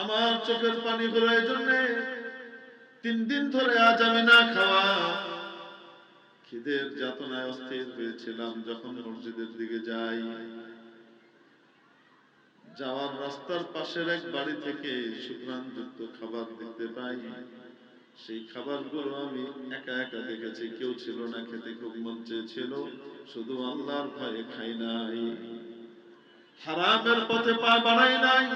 আমার চোখের পানি এই জন্যে তিন দিন ধরে আজ আমি না খাওয়া। খিদের যাতনায় অস্থির হয়েছিলাম যখন মসজিদের দিকে যাই। যাওয়ার রাস্তার পাশের এক বাড়ি থেকে সুগ্রাণযুক্ত খাবার দেখতে পাই। সেই খাবারগুলো আমি একা একা দেখেছি। কেউ ছিল না, খেতে খুব মন চেয়েছিল। শুধু আল্লাহর ভয়ে খাই নাই। হারামের পথে পা বাড়াই নাই।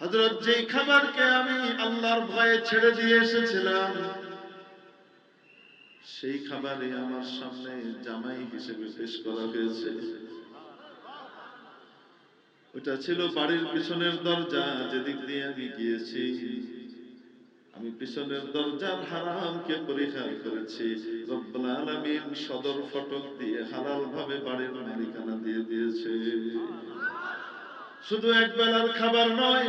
হজরত যেই খাবারকে আমি আল্লাহর ভয়ে ছেড়ে দিয়ে এসেছিলাম, সেই খাবারে আমার সামনে জামাই হিসেবে পেশ করা হয়েছে। ওটা ছিল বাড়ির পিছনের দরজা, যেদিক দিয়ে আমি গিয়েছি। আমি পিছনের দরজার হারামকে পরিহার করেছি। রব্বুল আলামিন সদর ফটক দিয়ে হালাল ভাবে বাড়ির মালিকানা দিয়ে দিয়েছে। শুধু এক বেলার খাবার নয়,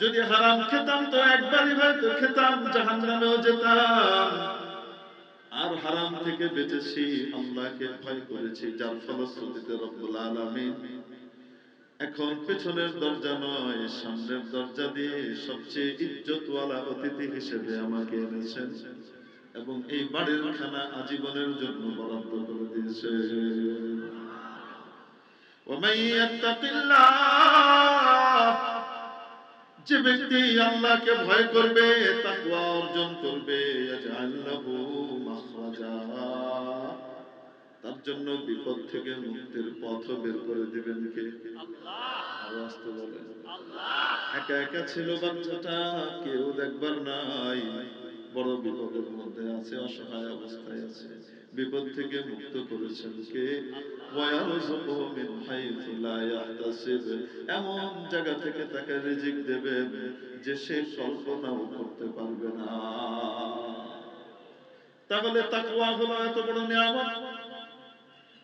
যদি হারাম খেতাম তো একবারই হয়তো খেতাম, জাহান্নামেও যেতাম। আর হারাম থেকে বেঁচেছি, আল্লাহকে ভয় করেছি, যার ফলশ্রুতিতে রব্বুল আলামিন এখন পেছনের দরজা নয়, সামনের দরজা দিয়ে সবচেয়ে ইজ্জতওয়ালা অতিথি হিসেবে আমাকে এনেছেন এবং এই বাড়ির খানা আজীবনের জন্য বরাদ্দ করে দিয়েছে। ومن يتق الله যে ব্যক্তি আল্লাহকে ভয় করবে তাকওয়া অর্জন করবে ইয়াজআল লাহু মাখরাজা তার জন্য বিপদ থেকে মুক্তির পথ বের করে দিবেন কে আরো আসতে বলেন একা একা ছিল বাচ্চাটা কেউ দেখবার নাই বড় বিপদের মধ্যে আছে, অসহায় অবস্থায় আছে। বিপদ থেকে মুক্ত করেছেন কে? মিন এমন জায়গা থেকে তাকে রিজিক দেবেন যে সে কল্পনাও করতে পারবে না। তাহলে তাকওয়া হলো এত বড় নিয়ামত।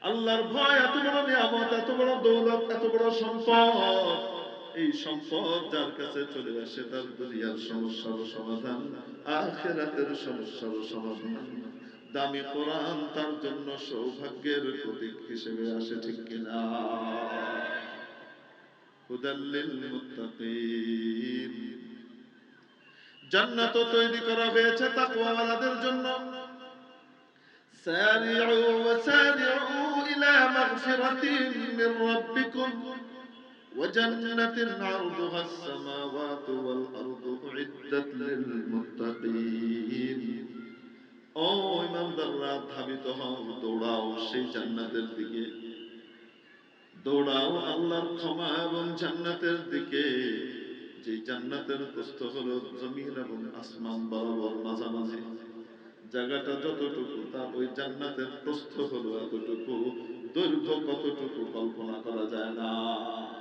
আল্লাহর ভয় এত বড় নিয়ামত, এত বড় দৌলত, এত বড় সম্পদ। এই সম্পদ যার কাছে চলে আসে তার দুনিয়ার সমস্যার সমাধান। আখেরাতের সমস্যার সমাধান। দামি কোরআন তার জন্য সৌভাগ্যের প্রতীক হিসেবে আসে ঠিক কিনা? হুদাল্লিল মুত্তাকিন। জান্নাত তৈরি করা হয়েছে তাকওয়াওয়ালাদের জন্য। সারিউ ইলা মাগফিরাতিন মির রাব্বিকুম। وجنة عرضها السماوات والأرض أعدت للمتقين ও ইমানদাররা ধাবিত হও দৌড়াও সেই জান্নাতের দিকে দৌড়াও আল্লাহর ক্ষমা এবং জান্নাতের দিকে যে জান্নাতের প্রস্থ হলো জমিন এবং আসমান বরাবর মাঝামাঝি জায়গাটা যতটুকু তার ওই জান্নাতের প্রস্থ হলো এতটুকু দৈর্ঘ্য কতটুকু কল্পনা করা যায় না উইদ্দাত লিল মুত্তাকিন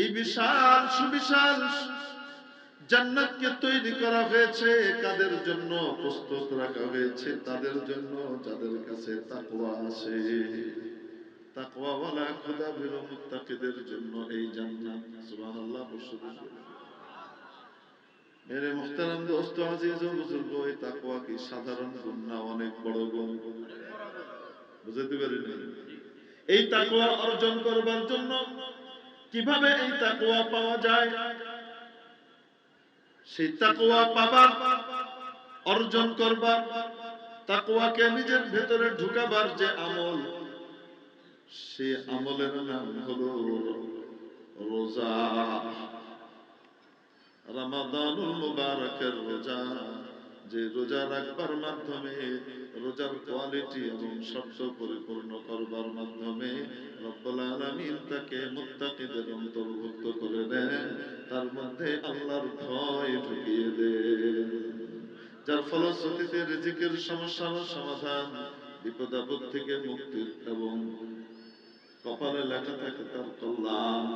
এই বিশাল সুবিশাল তৈরি করা হয়েছে, কাদের জন্য প্রস্তুত রাখা হয়েছে, তাদের জন্য যাদের কাছে তাকওয়া আছে। তাকওয়াওয়ালা খোদা বিল মুত্তাকিদের জন্য এই জান্নাত, সুবহানাল্লাহ মেরে দোস্ত, আজিজ বুজুর্গ, এই তাকওয়া কি সাধারণ গুণ না অনেক বড় গুণ? বুঝতে পারিনি এই তাকওয়া অর্জন করবার জন্য কীভাবে এই তাকওয়া পাওয়া যায়? সেই তাকওয়া পাবার, অর্জন করবার, তাকওয়াকে নিজের ভেতরে ঢুকাবার যে আমল, সে আমলের নাম হলো রোজা। রমাদানুল মুবারকের রোজা, যে রোজা রাখবার মাধ্যমে রোজার কোয়ালিটি এবং শর্ত পরিপূর্ণ করবার মাধ্যমে রব্বুল আলামিন তাকে মুত্তাকিদের অন্তর্ভুক্ত করে দেন। তার মধ্যে আল্লাহর ভয় ঢুকিয়ে দেন। যার ফলশ্রুতিতে রিজিকের সমস্যার সমাধান বিপদ আপদ থেকে মুক্তি এবং কপালে লেখা থাকে তার কল্যাণ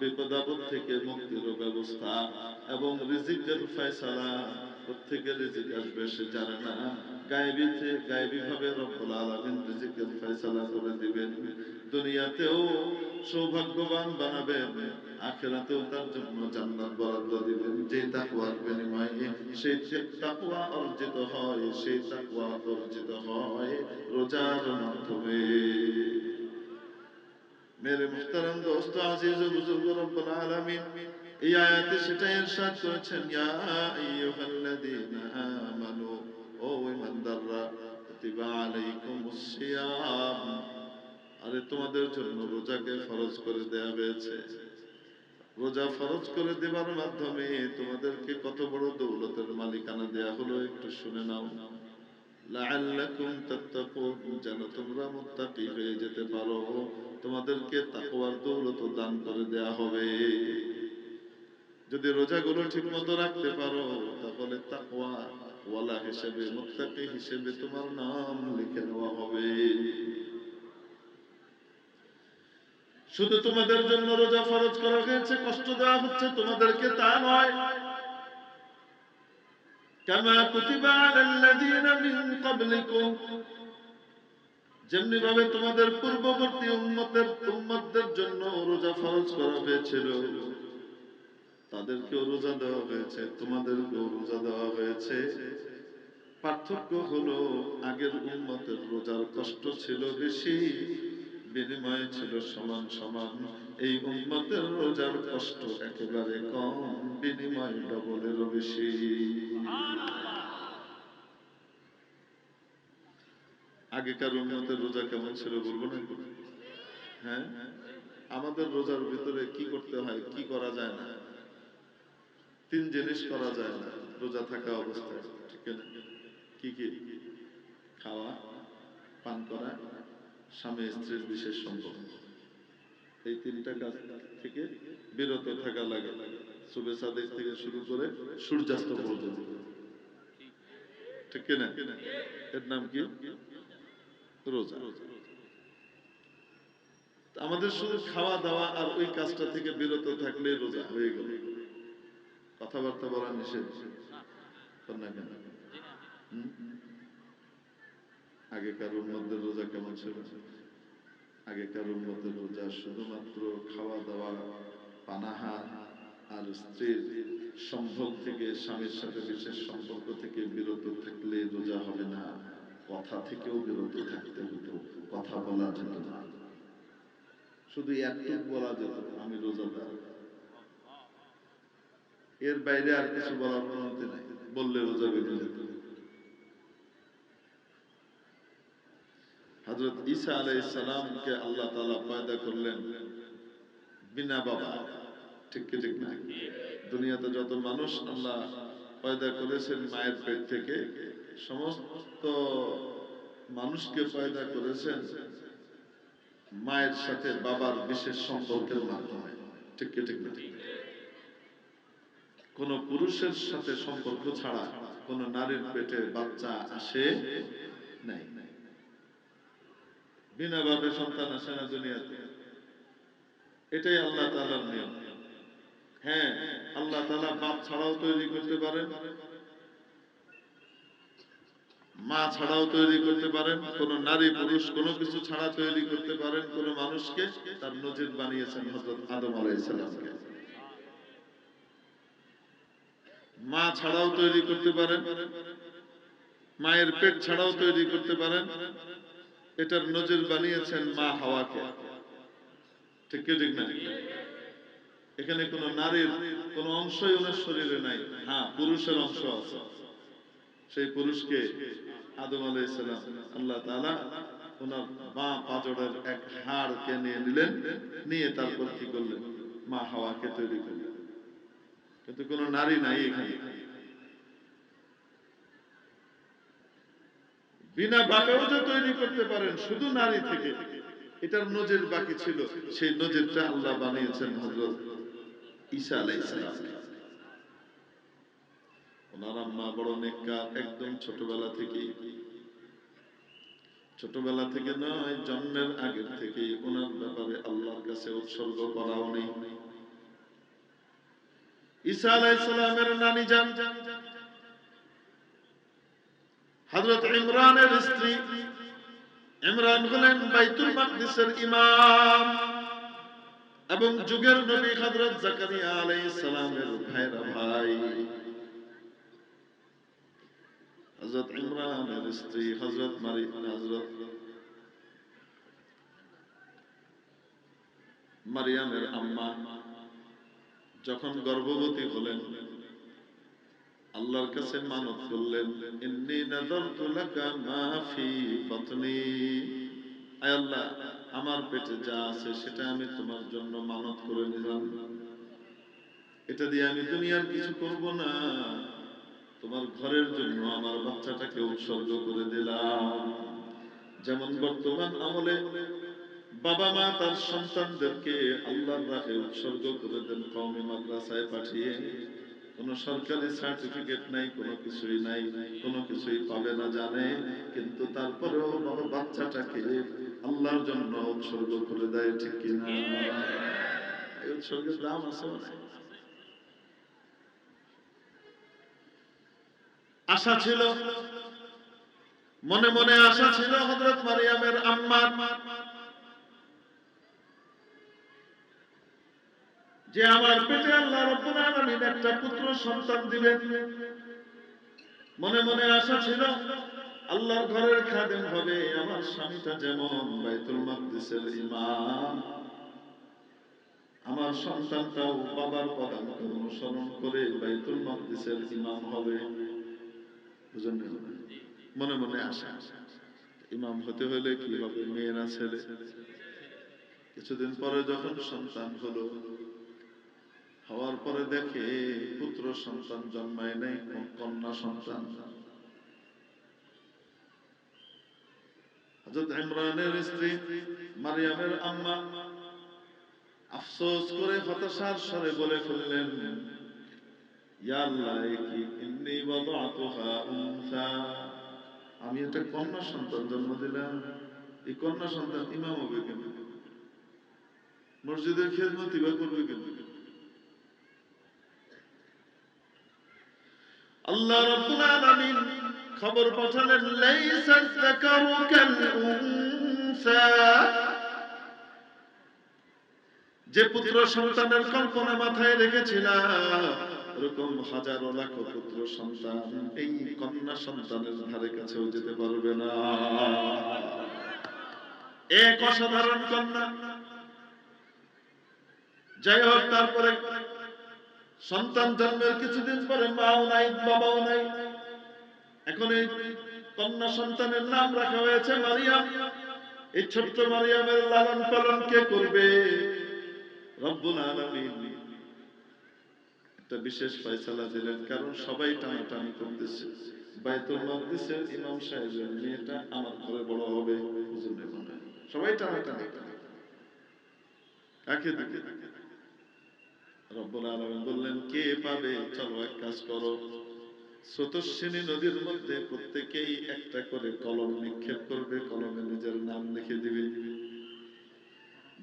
বিপদ আপদ থেকে মুক্তির ব্যবস্থা এবং রিজিকের ফয়সালা প্রত্যেকের রিজিক আসবে সে জানে না। গায়েবী গায়েবী ভাবে রব্বুল আলামিন রিজিকের ফয়সালা করে দিবেন। দুনিয়াতেও সৌভাগ্যবান বানাবেন, আখেরাতেও তার জন্য জান্নাত বরাদ্দ দিবেন। যে তাকওয়ার বিনিময়ে সেই তাকওয়া অর্জিত হয় সেই তাকওয়া অর্জিত হয় রোজার মাধ্যমে। মেরে মুহতারাম দোস্ত, আজিজ বুজুর্গ রব্বুল আলামিন, এই আয়াতে সেটা ইরশাদ করেছেন, ইয়া আইয়ুহাল্লাযীনা আমানু আরে তোমাদের জন্য রোজাকে ফরজ করে দেয়া হয়েছে। রোজা ফরজ করে দেবার মাধ্যমে তোমাদেরকে কত বড় দৌলতের মালিকানা দেয়া হলো একটু শুনে নাও। যেন তোমরা মুত্তাকি হয়ে যেতে পারো। তোমাদেরকে তাকওয়ার দৌলত দান করে দেয়া হবে। যদি রোজাগুলো ঠিক মতো রাখতে পারো, তাহলে তাকওয়া ওয়ালা হিসেবে, মুত্তাকি হিসেবে তোমার নাম লিখে নেওয়া হবে। শুধু তোমাদের জন্য রোজা ফরজ করা হয়েছে, কষ্ট দেওয়া হচ্ছে, তোমাদেরকে তা নয়। মিন ক্বাবলিকুম। যেমনি ভাবে তোমাদের পূর্ববর্তী উম্মতের উম্মতদের জন্য রোজা ফরজ করা হয়েছিল। তাদেরকেও রোজা দেওয়া হয়েছে, তোমাদেরকেও রোজা দেওয়া হয়েছে। পার্থক্য হলো, আগের উম্মতের রোজার কষ্ট ছিল বেশি, বিনিময় ছিল সমান সমান। এই উম্মতের রোজার কষ্ট একেবারে কম, বিনিময় ডবলেরও বেশি। আগেকার উন্নতের রোজা কেমন ছিল বলব না হ্যাঁ? আমাদের রোজার ভিতরে কি করতে হয়, কি করা যায় না? তিন জিনিস করা যায় না, রোজা থাকা অবস্থায়, ঠিক আছে? কি কি? খাওয়া, পান করা, স্বামী স্ত্রীর বিশেষ সম্পর্ক এই তিনটা কাজ থেকে বিরত থাকা লাগে। শুভে সাদেক থেকে শুরু করে সূর্যাস্ত পর্যন্ত। ঠিক কিনা এর নাম কি? রোজা। আমাদের শুধু খাওয়া দাওয়া আর ওই কাজটা থেকে বিরত থাকলে রোজা হয়ে গেল। কথাবার্তা বলা নিষেধ। না কেন আগেকার রোজা কেমন ছিল? আগেকার উন্মতের রোজা শুধুমাত্র খাওয়া দাওয়া পানাহার আর স্ত্রীর সম্ভব থেকে, স্বামীর সাথে বিশেষ সম্পর্ক থেকে বিরত থাকলে রোজা হবে না। কথা থেকেও বিরত থাকতে হতো, কথা বলা যেত না। শুধু একটুক বলা যেত, আমি রোজাদার। এর বাইরে আর কিছু বলার অনুমতি নাই বললে রোজা বেঁধে হজরত ঈসা আলাইহিস সালামকে আল্লাহ তাআলা পয়দা করলেন বিনা বাবা। ঠিক কি, ঠিক না? দুনিয়াতে যত মানুষ আল্লাহ পয়দা করেছেন মায়ের পেট থেকে, সমস্ত মানুষকে পয়দা করেছেন মায়ের সাথে বাবার বিশেষ সম্পর্কের মাধ্যমে। ঠিক কি, ঠিক না? কোন পুরুষের সাথে সম্পর্ক ছাড়া কোন নারীর পেটে বাচ্চা আসে নাই। বিনা ভাবে সন্তান আসে না দুনিয়াতে। এটাই আল্লাহ তাআলার নিয়ম। হ্যাঁ আল্লাহ তাআলা বাপ ছাড়াও তৈরি করতে পারেন, মা ছাড়াও তৈরি করতে পারেন, কোন নারী পুরুষ কোন কিছু ছাড়া তৈরি করতে পারেন, কোন মানুষকে তার নজির বানিয়েছেন হযরত আদম আলাইহিস মা ছাড়াও তৈরি করতে পারেন। মায়ের পেট ছাড়াও তৈরি করতে পারেন। এটার নজির বানিয়েছেন মা হাওয়াকে। ঠিক কি ঠিক না? এখানে কোন নারীর কোন অংশই ওনার শরীরে নাই। হ্যাঁ পুরুষের অংশ আছে। সেই পুরুষকে আদম আলাইহিস সালাম, আল্লাহ তাআলা ওনার বাঁ পাজরের এক হাড়কে নিয়ে নিলেন, নিয়ে তারপর কি করলেন? মা হাওয়াকে তৈরি করলেন। কিন্তু কোন নারী নাই এখানে। বিনা বাপেও যে তৈরি করতে পারেন, শুধু নারী থেকে। এটার নজর বাকি ছিল। সেই নজরটা আল্লাহ বানিয়েছেন হযরত ঈসা আলাইহিস সালাম। ওনার আম্মা বড় নেককার, একদম ছোটবেলা থেকেই। ছোটবেলা থেকে নয়, জন্মের আগের থেকেই ওনার ব্যাপারে আল্লাহর কাছে উৎসর্গ করাও নেই ঈসা আলাইহিস সালামের নানি জান হযরত ইমরানের স্ত্রী। ইমরান হলেন বাইতুল মাকদিসের ইমাম এবং যুগের নবী হযরত জাকারিয়া আলাইহিস সালামের ভাইরা ভাই। হযরত ইমরানের স্ত্রী হযরত মারি হযরত মারিয়ামের আম্মা। যখন গর্ভবতী হলেন, আল্লাহর কাছে মানত করলেন, ইন্নী নাযারতু লাকা মা ফি বাতনি। আল্লাহ, আমার পেটে যা আছে সেটা আমি তোমার জন্য মানত করে নিলাম। এটা দিয়ে আমি দুনিয়ার কিছু করব না। তোমার ঘরের জন্য আমার বাচ্চাটাকে উৎসর্গ করে দিলাম। যেমন বর্তমান আমলে বাবা মা তার সন্তানদেরকে আল্লাহর রাহে উৎসর্গ করে দেন, কওমি মাদ্রাসায় পাঠিয়ে। কোনো সরকারি সার্টিফিকেট নাই, কোনো কিছুই নাই, কোনো কিছুই পাবে না, জানে। কিন্তু তারপরেও বাবা বাচ্চাটাকে আল্লাহর জন্য উৎসর্গ করে দেয়, ঠিক কিনা উৎসর্গের দাম আছে আশা ছিল, মনে মনে আশা ছিল হযরত মারিয়ামের আম্মার যে আমার পেটে আল্লাহ রাব্বুল আলামিন একটা পুত্র সন্তান দিবেন। মনে মনে আশা ছিল, আল্লাহর ঘরের খাদেম হবে, আমার স্বামীটা যেমন বাইতুল মাকদিসের ইমাম। আমার সন্তানটাও বাবার পদাঙ্ক অনুসরণ করে বাইতুল মাকদিসের ইমাম হবে। বুঝলেন মনে মনে আশা। ইমাম হতে হলে কি হবে মেয়েরা ছেলে? কিছুদিন পরে যখন সন্তান হলো হওয়ার পরে দেখে পুত্র সন্তান জন্মায় নাই কন্যা সন্তান। হযরত ইমরানের স্ত্রী মারিয়ামের আম্মা আফসোস করে হতাশার স্বরে বলে ফেললেন আমি একটা কন্যা সন্তান জন্ম দিলাম। এই কন্যা সন্তান ইমাম হবে কেন? মসজিদের খেদমতি বা করবে কেন? আল্লাহ রাব্বুল আলামিন খবর পাঠালেন, লাইসা যাকারু কাল উনসা যে পুত্র সন্তানের কল্পনা মাথায় রেখেছিলাম এরকম হাজারো লাখ পুত্র সন্তান এই কন্যা সন্তানের ধারে কাছেও যেতে পারবে না। এক অসাধারণ কন্যা। যাই হোক, তারপরে সন্তান জন্মের কিছুদিন পরে মাও নাই, বাবাও নাই। এখন এই কন্যা সন্তানের নাম রাখা হয়েছে মারিয়াম। এই ছোট্ট মারিয়ামের লালন পালন কে করবে? রব্বুল আলামিন। একটা বিশেষ ফয়সালা দিলেন, কারণ সবাই টানাটানি করতেছে। বাইতুল মাকদিসের ইমাম সাহেবের মেয়েটা আমার ঘরে বড় হবে, হুজুর। সবাই টানাটানি কাকে দিকে। রব্বুল আলামিন বললেন, কে পাবে? চলো এক কাজ করো। স্রোতস্বিনী নদীর মধ্যে প্রত্যেকেই একটা করে কলম নিক্ষেপ করবে, কলমে নিজের নাম লিখে দিবে।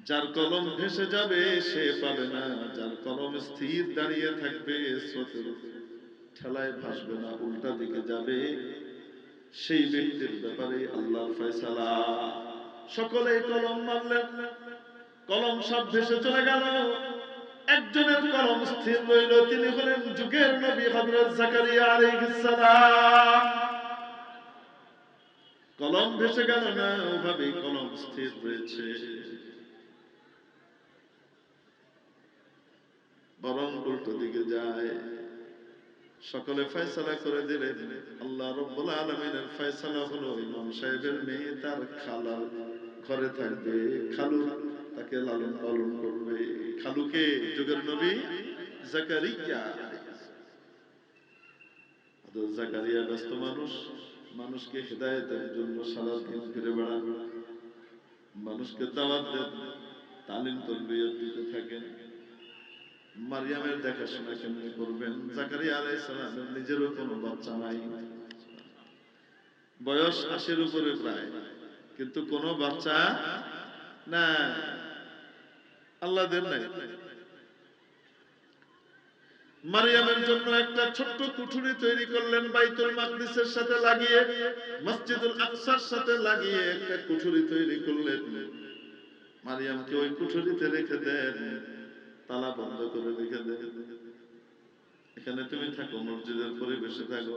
যার কলম ভেসে যাবে, সে পাবে না। যার কলম স্থির দাঁড়িয়ে থাকবে, স্রোতের ঠেলায় ভাসবে না, উল্টা দিকে যাবে। সেই ব্যক্তির ব্যাপারে আল্লাহর ফয়সালা। সকলে কলম মারলেন। কলম সব ভেসে চলে গেল। একজনের কলম স্থির রইল, তিনি হলেন যুগের নবী হযরত জাকারিয়া আলাইহিস সালাম। কলম ভেসে গেল না ওভাবেই কলম স্থির রয়েছে। বরং উল্টো দিকে যায়। সকলে ফয়সালা করে দিলেন, আল্লাহ রব্বুল আলামিনের ফয়সালা হলো ইমাম সাহেবের মেয়ে, তার খালার ঘরে থাকবে খালু তাকে লালন পালন করবে। খালুকে যুগের নবী জাকারিয়া। জাকারিয়া ব্যস্ত মানুষ? মানুষকে হেদায়েতের জন্য সারা দিন ঘুরে বেড়ান। মানুষকে দাওয়াত দেন, তালিম তরবিয়ত দিতে থাকেন। মারিয়ামের দেখাশোনা কেমনি করবেন? জাকারিয়া আলাইহিস সালামের নিজেরও কোনো বাচ্চা নাই। বয়স আশির উপরে প্রায়। কিন্তু কোনো বাচ্চা না আল্লাহ দেন নাই। মারিয়ামের জন্য একটা ছোট্ট কুঠুরি তৈরি করলেন বাইতুল মাকদিসের সাথে লাগিয়ে, মসজিদুল আকসার সাথে লাগিয়ে একটা কুঠুরি তৈরি করলেন। মারিয়ামকে ওই কুঠুরিতে রেখে দেন, তালা বন্ধ করে রেখে দেন। এখানে তুমি থাকো, মসজিদের পরিবেশে থাকো।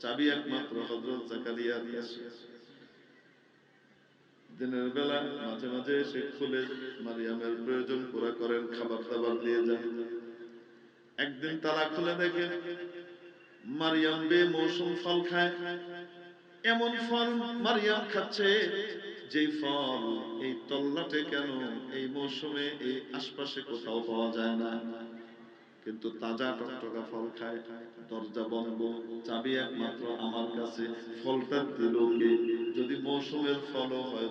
চাবি একমাত্র হজরত জাকারিয়ার কাছে। দিনের বেলা মাঝে মাঝে এসে খুলে মারিয়ামের প্রয়োজন পুরা করেন খাবার দাবার দিয়ে যান। একদিন তালা খুলে দেখে মারিয়াম বে মৌসুম ফল খায়। এমন ফল মারিয়াম খাচ্ছে যেই ফল এই তল্লাটে কেন এই মৌসুমে এই আশপাশে কোথাও পাওয়া যায় না। কিন্তু তাজা টকটকা ফল খায়। দরজা বন্ধ, চাবি একমাত্র আমার কাছে। ফলটা দিল যদি মৌসুমের ফলও হয়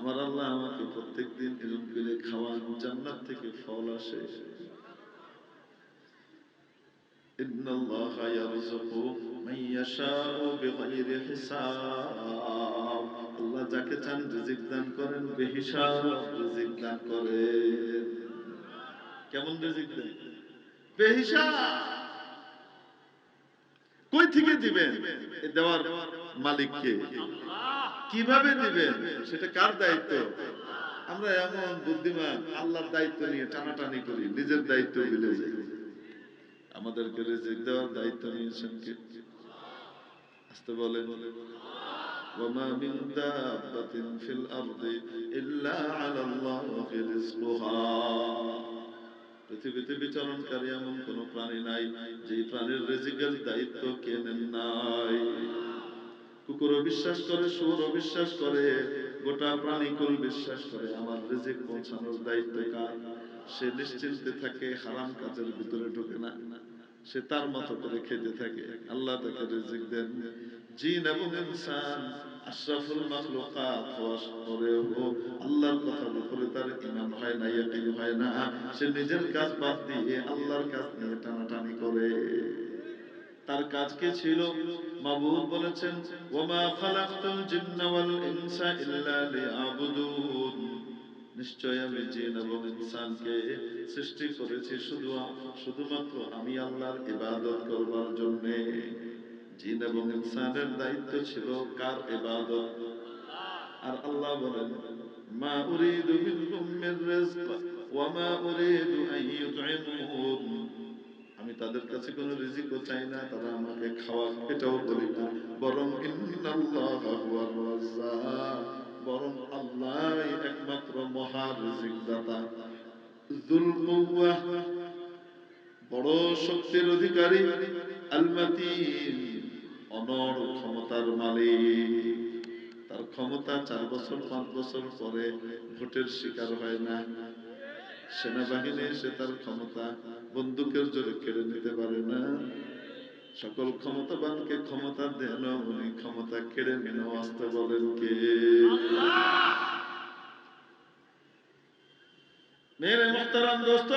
আমার আল্লাহ আমাকে প্রত্যেকদিন এরকম করে খাওয়ান জান্নাত থেকে ফল আসে إن الله يرزق من يشاء بغير حساب আল্লাহ যাকে চান রিজিক দান করেন বেহিসাব রিজিক দান করেন কেমন রিজিক দেন বেহিসাব কই থেকে দিবেন এ দেওয়ার মালিককে কিভাবে দিবেন সেটা কার দায়িত্ব আমরা এমন বুদ্ধিমান আল্লাহর দায়িত্ব নিয়ে টানাটানি করি নিজের দায়িত্ব ভুলে যাই আমাদেরকে রিজিক দেওয়ার দায়িত্ব নিয়েছেন কে আসতে বলেন وما من دابة في الأرض إلا على الله رزقها পৃথিবীতে বিচরণকারী এমন কোন প্রাণী নাই যে প্রাণীর রিজিকের দায়িত্ব কে নেন নাই কুকুরও বিশ্বাস করে শুয়োরও বিশ্বাস করে, গোটা প্রাণীকুল বিশ্বাস করে, আমার রিজিক পৌঁছানোর দায়িত্ব কার? সে নিশ্চিন্তে থাকে, হারাম কাজের ভিতরে ঢোকে না। সে তার মতো করে খেতে থাকে। আল্লাহ তাকে রিজিক দেন। জিন এবং ইনসান, আশরাফুল মাখলুকাত হওয়া পরেও আল্লাহর কথার উপরে তার ঈমান হয় না, ইয়াকিন হয় না। সে নিজের কাজ বাদ দিয়ে আল্লাহর কাজ নিয়ে টানাটানি করে। তার কাজ কি ছিল মাবুদ বলেছেন খালাকতুল জিন্না ওয়াল ইনসা ইল্লা লিয়াবুদুন। নিশ্চয় আমি জিন এবং ইনসানকে সৃষ্টি করেছি শুধু শুধুমাত্র আমি আল্লাহর ইবাদত করবার জন্য। জিন এবং ইনসানের দায়িত্ব ছিল কার ইবাদত? আর আল্লাহ বলেন, মা উরিদু মির রিজক ওয়া মা উরিদু আন আমি তাদের কাছে কোনো রিজিকও চাই না, তারা আমাকে খাওয়া এটাও বলি না বরং বরং আল্লাহ একমাত্র মহা রিজিক দাতা বড় শক্তির অধিকারী আল মাতিন অনর ক্ষমতার মালিক। তার ক্ষমতা চার বছর, পাঁচ বছর পরে ভোটের শিকার হয় না। সেনাবাহিনী এসে তার ক্ষমতা বন্দুকের জোরে কেড়ে নিতে পারে না। সকল ক্ষমতাবানকে ক্ষমতা দেন উনি ক্ষমতা কেড়ে নিয়ে আসতে বলেন কে? মেরে দোস্ত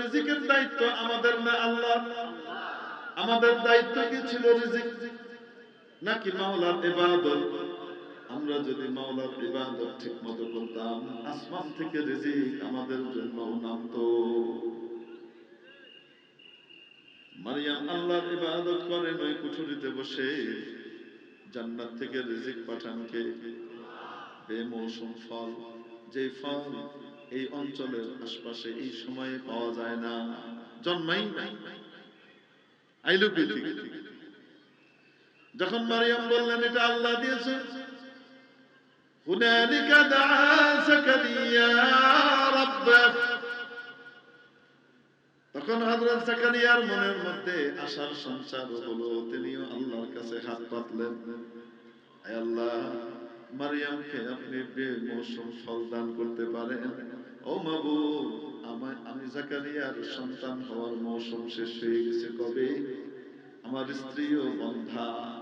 রিজিকের দায়িত্ব আমাদের না আল্লাহ আমাদের দায়িত্ব কি ছিল রিজিক? নাকি মাওলার আমরা যদি মাওলার ঠিক মতো করতাম, আসমান থেকে রিজিক আমাদের জন্য নামতো। মারিয়াম আল্লাহর ইবাদত করেন ওই কুঠুরিতে বসে জান্নাত থেকে রিজিক পাঠানকে বেমৌসুম ফল যে ফল এই অঞ্চলের আশপাশে এই সময়ে পাওয়া যায় না, জন্মাই নাই। আইলুপিথিক যখন মারিয়াম বললেন, এটা আল্লাহ দিয়েছে। হুনালিকা দা সাকারিয়া রাব্বাক। তখন হজরত জাকারিয়ার মনের মধ্যে আশার সঞ্চার হলো, তিনিও আল্লাহর কাছে হাত পাতলেন। আল্লাহ, মারিয়ামকে আপনি বেমৌসুম ফল দান করতে পারেন। ও মাবু আমার আমি জাকারিয়ার সন্তান হওয়ার মৌসুম শেষ হয়ে গেছে কবে? আমার স্ত্রীও বন্ধা।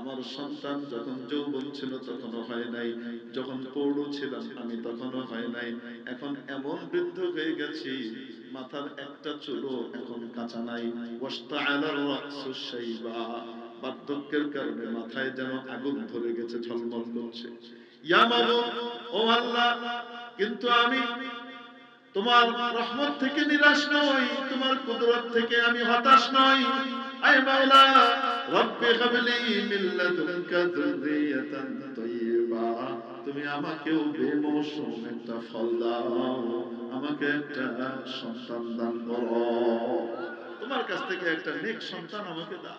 আমার সন্তান যখন যৌবন ছিল তখনও হয় নাই। যখন পৌড় ছিলাম আমি তখনও হয় নাই। এখন এমন বৃদ্ধ হয়ে গেছি, মাথার একটা চুলও এখন কাঁচা নাই। বার্ধক্যের কারণে মাথায় যেন আগুন ধরে গেছে, ঝলমল করছে। ও আল্লাহ, কিন্তু আমি তোমার রহমত থেকে নিরাশ নই, তোমার কুদরত থেকে আমি হতাশ নই। আয় মাওলা রব্বি হাবলি মিন লাদুনকা তাইয়্যিবা। তুমি আমাকেও বেমৌসুম একটা ফল দাও, আমাকে একটা সন্তান দান করো। তোমার কাছ থেকে একটা নেক সন্তান আমাকে দাও।